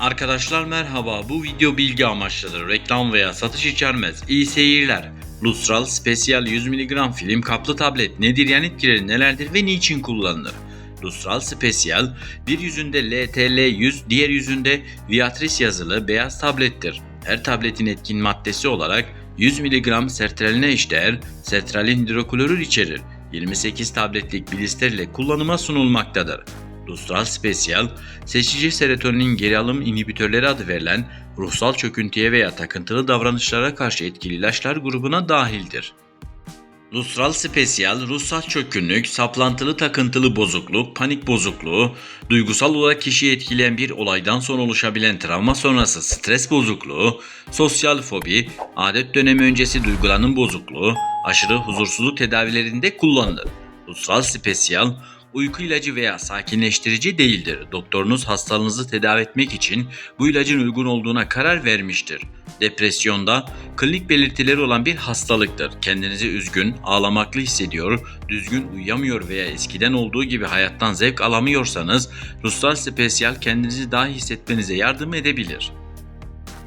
Arkadaşlar merhaba. Bu video bilgi amaçlıdır. Reklam veya satış içermez. İyi seyirler. Lustral Special 100 mg film kaplı tablet nedir yan etkileri nelerdir ve niçin kullanılır? Lustral Special bir yüzünde LTL 100, diğer yüzünde Viatris yazılı beyaz tablettir. Her tabletin etkin maddesi olarak 100 mg sertraline eşdeğer sertralin hidroklorür içerir. 28 tabletlik blister ile kullanıma sunulmaktadır. Lustral Special, seçici serotonin geri alım inhibitörleri adı verilen ruhsal çöküntüye veya takıntılı davranışlara karşı etkili ilaçlar grubuna dahildir. Lustral Special, ruhsal çökkünlük, saplantılı takıntılı bozukluk, panik bozukluğu, duygusal olarak kişiyi etkileyen bir olaydan sonra oluşabilen travma sonrası stres bozukluğu, sosyal fobi, adet dönemi öncesi duygulanım bozukluğu, aşırı huzursuzluk tedavilerinde kullanılır. Lustral Special, uyku ilacı veya sakinleştirici değildir. Doktorunuz hastalığınızı tedavi etmek için bu ilacın uygun olduğuna karar vermiştir. Depresyonda klinik belirtileri olan bir hastalıktır. Kendinizi üzgün, ağlamaklı hissediyor, düzgün uyuyamıyor veya eskiden olduğu gibi hayattan zevk alamıyorsanız Lustral Special kendinizi daha hissetmenize yardım edebilir.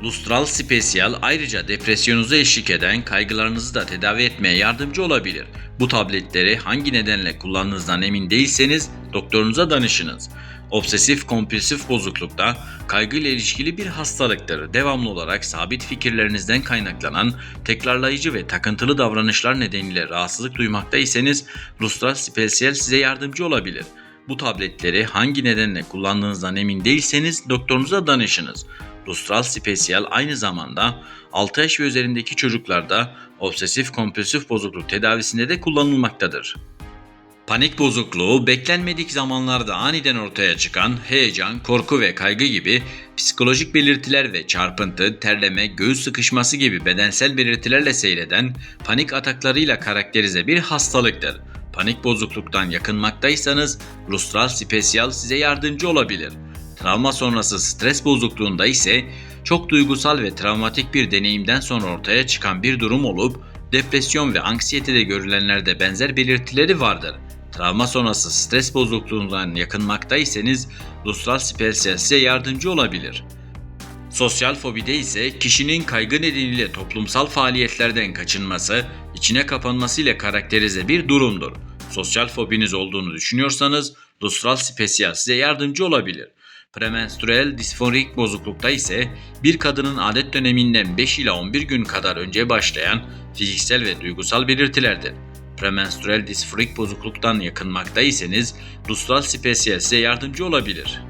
Lustral Special ayrıca depresyonunuza eşlik eden kaygılarınızı da tedavi etmeye yardımcı olabilir. Bu tabletleri hangi nedenle kullandığınızdan emin değilseniz doktorunuza danışınız. Obsesif kompulsif bozuklukta kaygı ile ilişkili bir hastalıktır. Devamlı olarak sabit fikirlerinizden kaynaklanan tekrarlayıcı ve takıntılı davranışlar nedeniyle rahatsızlık duymaktaysanız Lustral Special size yardımcı olabilir. Bu tabletleri hangi nedenle kullandığınızdan emin değilseniz doktorunuza danışınız. Lustral Special aynı zamanda 6 yaş ve üzerindeki çocuklarda obsesif kompulsif bozukluk tedavisinde de kullanılmaktadır. Panik bozukluğu beklenmedik zamanlarda aniden ortaya çıkan heyecan, korku ve kaygı gibi psikolojik belirtiler ve çarpıntı, terleme, göğüs sıkışması gibi bedensel belirtilerle seyreden panik ataklarıyla karakterize bir hastalıktır. Panik bozukluktan yakınmaktaysanız Lustral Special size yardımcı olabilir. Travma sonrası stres bozukluğunda ise çok duygusal ve travmatik bir deneyimden sonra ortaya çıkan bir durum olup depresyon ve anksiyetede görülenlerde benzer belirtileri vardır. Travma sonrası stres bozukluğundan yakınmaktaysanız Lustral Special size yardımcı olabilir. Sosyal fobide ise kişinin kaygı nedeniyle toplumsal faaliyetlerden kaçınması, içine kapanması ile karakterize bir durumdur. Sosyal fobiniz olduğunu düşünüyorsanız Lustral Special size yardımcı olabilir. Premenstrüel disforik bozuklukta ise bir kadının adet döneminden 5 ila 11 gün kadar önce başlayan fiziksel ve duygusal belirtilerdir. Premenstrüel disforik bozukluktan yakınmaktaysanız Lustral Special size yardımcı olabilir.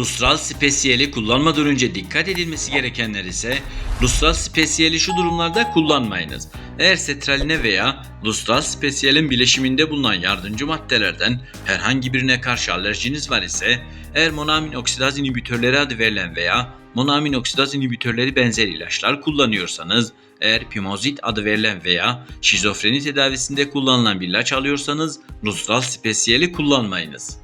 Lustral Special'i kullanmadan önce dikkat edilmesi gerekenler ise Lustral Special'i şu durumlarda kullanmayınız. Eğer setraline veya Lustral Special'in bileşiminde bulunan yardımcı maddelerden herhangi birine karşı alerjiniz var ise, eğer monoamin oksidaz inhibitörleri adı verilen veya monoamin oksidaz inhibitörleri benzer ilaçlar kullanıyorsanız, eğer pimozit adı verilen veya şizofreni tedavisinde kullanılan bir ilaç alıyorsanız Lustral Special'i kullanmayınız.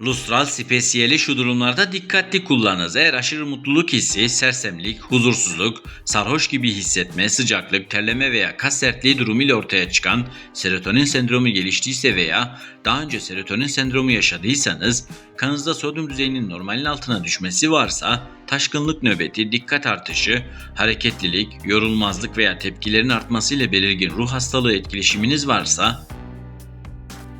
Lustral Special'i şu durumlarda dikkatli kullanınız. Eğer aşırı mutluluk hissi, sersemlik, huzursuzluk, sarhoş gibi hissetme, sıcaklık, terleme veya kas sertliği durumu ile ortaya çıkan serotonin sendromu geliştiyse veya daha önce serotonin sendromu yaşadıysanız, kanınızda sodyum düzeyinin normalin altına düşmesi varsa, taşkınlık nöbeti, dikkat artışı, hareketlilik, yorulmazlık veya tepkilerin artmasıyla belirgin ruh hastalığı etkileşiminiz varsa,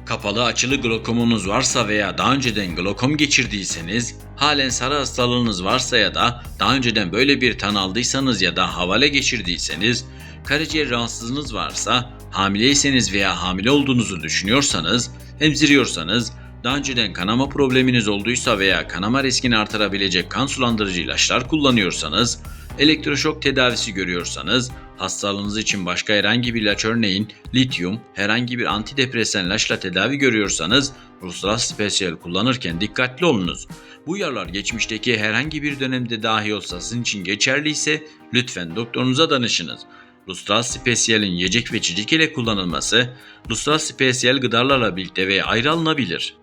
Kapalı açılı glokomunuz varsa veya daha önceden glokom geçirdiyseniz, halen sarı hastalığınız varsa ya da daha önceden böyle bir tanı aldıysanız ya da havale geçirdiyseniz, karaciğer rahatsızlığınız varsa, hamileyseniz veya hamile olduğunuzu düşünüyorsanız, emziriyorsanız, daha önceden kanama probleminiz olduysa veya kanama riskini artırabilecek kan sulandırıcı ilaçlar kullanıyorsanız, elektroşok tedavisi görüyorsanız, hastalığınız için başka herhangi bir ilaç örneğin lityum, herhangi bir antidepresan ilaçla tedavi görüyorsanız Ruslar Special kullanırken dikkatli olunuz. Bu uyarılar geçmişteki herhangi bir dönemde dahi olsa sizin için geçerliyse lütfen doktorunuza danışınız. Lustral Special'in yiyecek ve içecek ile kullanılması, Lustral Special gıdalarla birlikte veya ayrı alınabilir.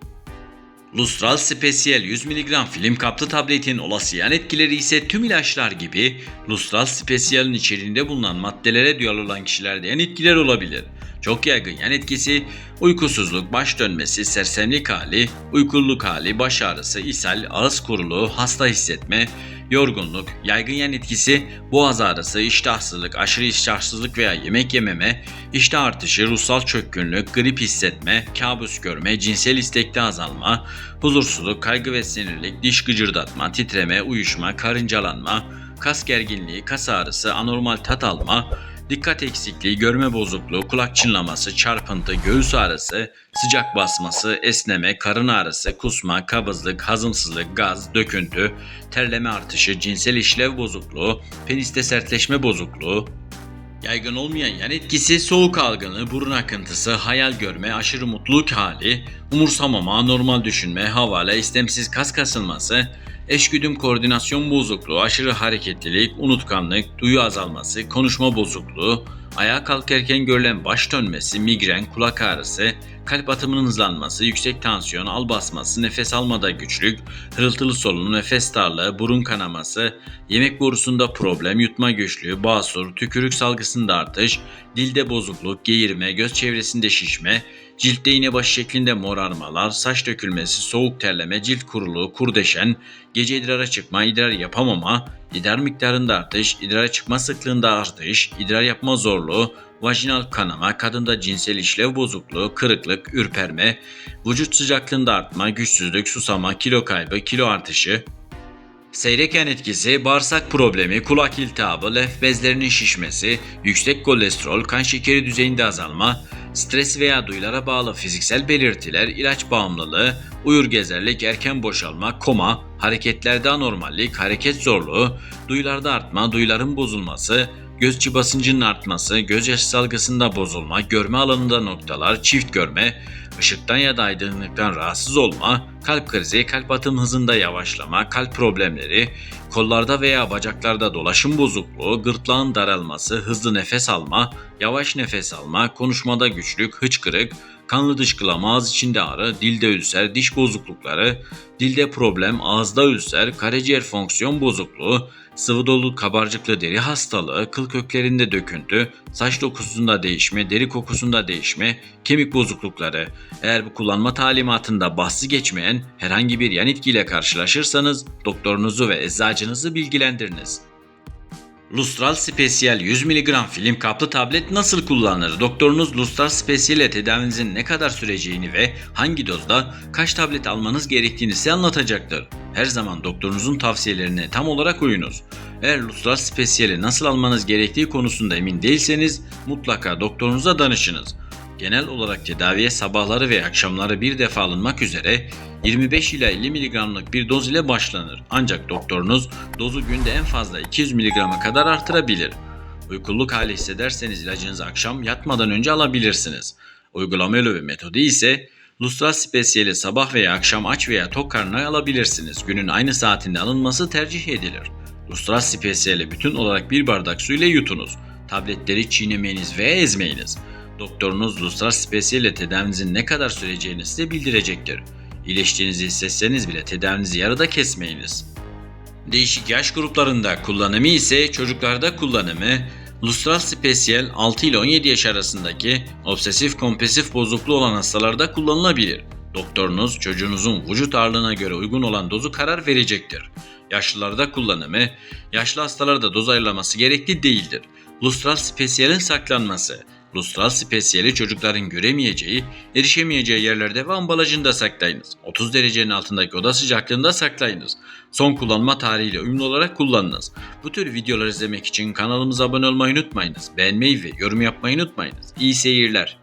Lustral Special 100 mg film kaplı tabletin olası yan etkileri ise tüm ilaçlar gibi Lustral Special'in içeriğinde bulunan maddelere duyarlı olan kişilerde yan etkiler olabilir. Çok yaygın yan etkisi uykusuzluk, baş dönmesi, sersemlik hali, uykuluk hali, baş ağrısı, ishal, ağız kuruluğu, hasta hissetme, yorgunluk, yaygın yan etkisi boğaz ağrısı, iştahsızlık, aşırı iştahsızlık veya yemek yememe, iştah artışı, ruhsal çökkünlük, grip hissetme, kabus görme, cinsel istekte azalma, huzursuzluk, kaygı ve sinirlik, diş gıcırdatma, titreme, uyuşma, karıncalanma, kas gerginliği, kas ağrısı, anormal tat alma, dikkat eksikliği, görme bozukluğu, kulak çınlaması, çarpıntı, göğüs ağrısı, sıcak basması, esneme, karın ağrısı, kusma, kabızlık, hazımsızlık, gaz, döküntü, terleme artışı, cinsel işlev bozukluğu, peniste sertleşme bozukluğu, Yaygın olmayan yan etkisi soğuk algını, burun akıntısı, hayal görme, aşırı mutluluk hali, umursamama, normal düşünme, havale, istemsiz kas kasılması, eşgüdüm koordinasyon bozukluğu, aşırı hareketlilik, unutkanlık, duyu azalması, konuşma bozukluğu, ayağa kalkarken görülen baş dönmesi, migren, kulak ağrısı, kalp atımının hızlanması, yüksek tansiyon, al basması, nefes almada güçlük, hırıltılı solunum, nefes darlığı, burun kanaması, yemek borusunda problem, yutma güçlüğü, basur, tükürük salgısında artış, dilde bozukluk, geğirme, göz çevresinde şişme, ciltte iğne başı şeklinde morarmalar, saç dökülmesi, soğuk terleme, cilt kuruluğu, kurdeşen, gece idrara çıkma, idrar yapamama, idrar miktarında artış, idrara çıkma sıklığında artış, idrar yapma zorluğu, vajinal kanama, kadında cinsel işlev bozukluğu, kırıklık, ürperme, vücut sıcaklığında artma, güçsüzlük, susama, kilo kaybı, kilo artışı, Seyrek yan etkisi, bağırsak problemi, kulak iltihabı, lef bezlerinin şişmesi, yüksek kolesterol, kan şekeri düzeyinde azalma, stres veya duyulara bağlı fiziksel belirtiler, ilaç bağımlılığı, uyur gezerlik, erken boşalma, koma, hareketlerde anormallik, hareket zorluğu, duyularda artma, duyuların bozulması, göz basıncının artması, gözyaşı salgısında bozulma, görme alanında noktalar, çift görme, ışıktan ya da aydınlıktan rahatsız olma, kalp krizi, kalp atım hızında yavaşlama, kalp problemleri, kollarda veya bacaklarda dolaşım bozukluğu, gırtlağın daralması, hızlı nefes alma, yavaş nefes alma, konuşmada güçlük, hıçkırık, kanlı dışkılama, ağız içinde ağrı, dilde ülser, diş bozuklukları, dilde problem, ağızda ülser, karaciğer fonksiyon bozukluğu, sıvı dolu kabarcıklı deri hastalığı, kıl köklerinde döküntü, saç dokusunda değişme, deri kokusunda değişme, kemik bozuklukları. Eğer bu kullanma talimatında bahsi geçmeyen herhangi bir yan etkiyle karşılaşırsanız doktorunuzu ve eczacınızı bilgilendiriniz. Lustral Special 100 mg film kaplı tablet nasıl kullanılır? Doktorunuz Lustral Special ile tedavinizin ne kadar süreceğini ve hangi dozda kaç tablet almanız gerektiğini size anlatacaktır. Her zaman doktorunuzun tavsiyelerine tam olarak uyunuz. Eğer Lustral Special'i nasıl almanız gerektiği konusunda emin değilseniz mutlaka doktorunuza danışınız. Genel olarak tedaviye sabahları ve akşamları bir defa alınmak üzere 25 ila 50 mg'lık bir doz ile başlanır. Ancak doktorunuz dozu günde en fazla 200 mg'a kadar artırabilir. Uykuluk hali hissederseniz ilacınızı akşam yatmadan önce alabilirsiniz. Uygulama yolu ve metodu ise Lustral Special'i sabah veya akşam aç veya tok karnına alabilirsiniz. Günün aynı saatinde alınması tercih edilir. Lustral Special'i bütün olarak bir bardak su ile yutunuz. Tabletleri çiğnemeyiniz veya ezmeyiniz. Doktorunuz Special ile tedavinizin ne kadar süreceğini size bildirecektir. İyileştiğinizi hissetseniz bile tedavinizi yarıda kesmeyiniz. Değişik yaş gruplarında kullanımı ise çocuklarda kullanımı Lustral Special 6 ile 17 yaş arasındaki obsesif kompulsif bozukluğu olan hastalarda kullanılabilir. Doktorunuz çocuğunuzun vücut ağırlığına göre uygun olan dozu karar verecektir. Yaşlılarda kullanımı, yaşlı hastalarda doz ayarlaması gerekli değildir. Lustral Special'in saklanması, Lustral Special'i çocukların göremeyeceği, erişemeyeceği yerlerde ve ambalajında saklayınız. 30 derecenin altındaki oda sıcaklığında saklayınız. Son kullanma tarihiyle uyumlu olarak kullanınız. Bu tür videolar izlemek için kanalımıza abone olmayı unutmayınız. Beğenmeyi ve yorum yapmayı unutmayınız. İyi seyirler.